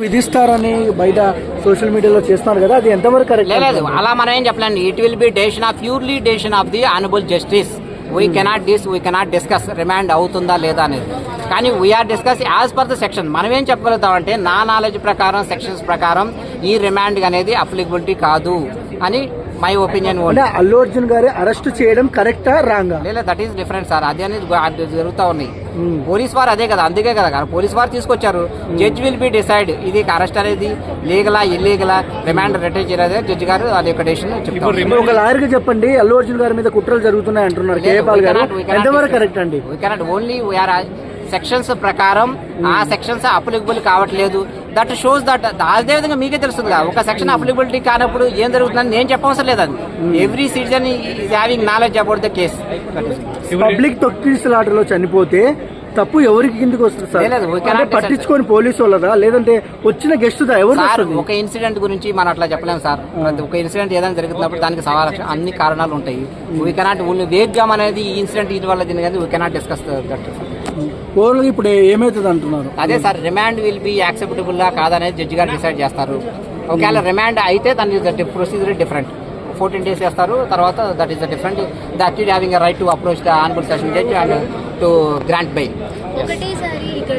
విధిస్తారని బయట సోషల్ మీడియాలో చేస్తున్నారు కదా అది ఎంతవరకు కరెక్ట్ లేదు అలా మనం ఏం చెప్పలేండి. It will be decision of purely decision of the honourable justice we cannot dis we cannot discuss remand అవుతుందా లేదా అనేది. కానీ we are discuss as per the section మనం ఏం చెప్పగలుగుతామంటే నా నాలెడ్జ్ ప్రకారం సెక్షన్స్ ప్రకారం ఈ రిమాండ్ అనేది అప్లికబిలిటీ కాదు అని మై ఒపీనియన్ అల్లు అర్జున్ గారి అరెస్ట్ చేయడం కరెక్టా రాంగా లేదు దట్ ఈస్ డిఫరెంట్ సార్ అదే అనేది జరుగుతూ ఉన్నాయి పోలీస్ వారు అదే కదా అందుకే కదా కదా పోలీస్ వారు తీసుకొచ్చారు. జడ్జ్ విల్ బి డిసైడ్ ఇది అరెస్ట్ అనేది లీగలా ఇల్లీగలా రిమాండ్ రిటైన్ చేయలేదే జడ్జి గారు అది ఒక డెసిషన్ చెప్తారు. ఒక లాయర్గా చెప్పండి అల్లు అర్జున్ గారి మీద కుట్రలు జరుగుతున్నాయి అంటున్నారు. కేపాల్ గారు ఎంతవరకు కరెక్ట్ అండి? We cannot only we are sections ప్రకారం ఆ సెక్షన్స్ అప్లికబుల్ కావట్లేదు. దట్ షోస్ దట్ అదే విధంగా మీకే తెలుస్తుంది కదా ఒక సెక్షన్ అప్లికబిలిటీ కానప్పుడు ఏం జరుగుతుందని నేను చెప్పవసరం లేదండి. Every citizen is having knowledge about the case public తొక్కిసలాటలో చనిపోతే తప్పు ఎవరికి కిందకి వస్తుంది సార్? పట్టించుకొని పోలీసు వాళ్ళదా? లేదంటే వచ్చిన గెస్ట్ దా? ఎవరు ఒక ఇన్సిడెంట్ గురించి మనం అట్లా చెప్పలేము సార్. ఒక ఇన్సిడెంట్ ఏదైనా జరుగుతున్నప్పుడు దానికి సవాల్ అన్ని కారణాలు ఉంటాయి. వీ కెనాట్ ఓన్లీ వేగ్గాం అనేది ఈ ఇన్సిడెంట్ ఇది వల్ల దీని కానీ we cannot discuss that only ఇప్పుడు ఏమైతుంది అంటున్నారు? అదే sir remand will be acceptable కాదనేది జడ్జి గారు డిసైడ్ చేస్తారు. ఒకవేళ రిమాండ్ అయితే దాని ప్రొసీజర్ డిఫరెంట్ ఫోర్టీన్ డేస్ చేస్తారు తర్వాత that is the different the accused having right to approach the honourable session judge and to grant bail ఒకటేసారి ఇక్కడ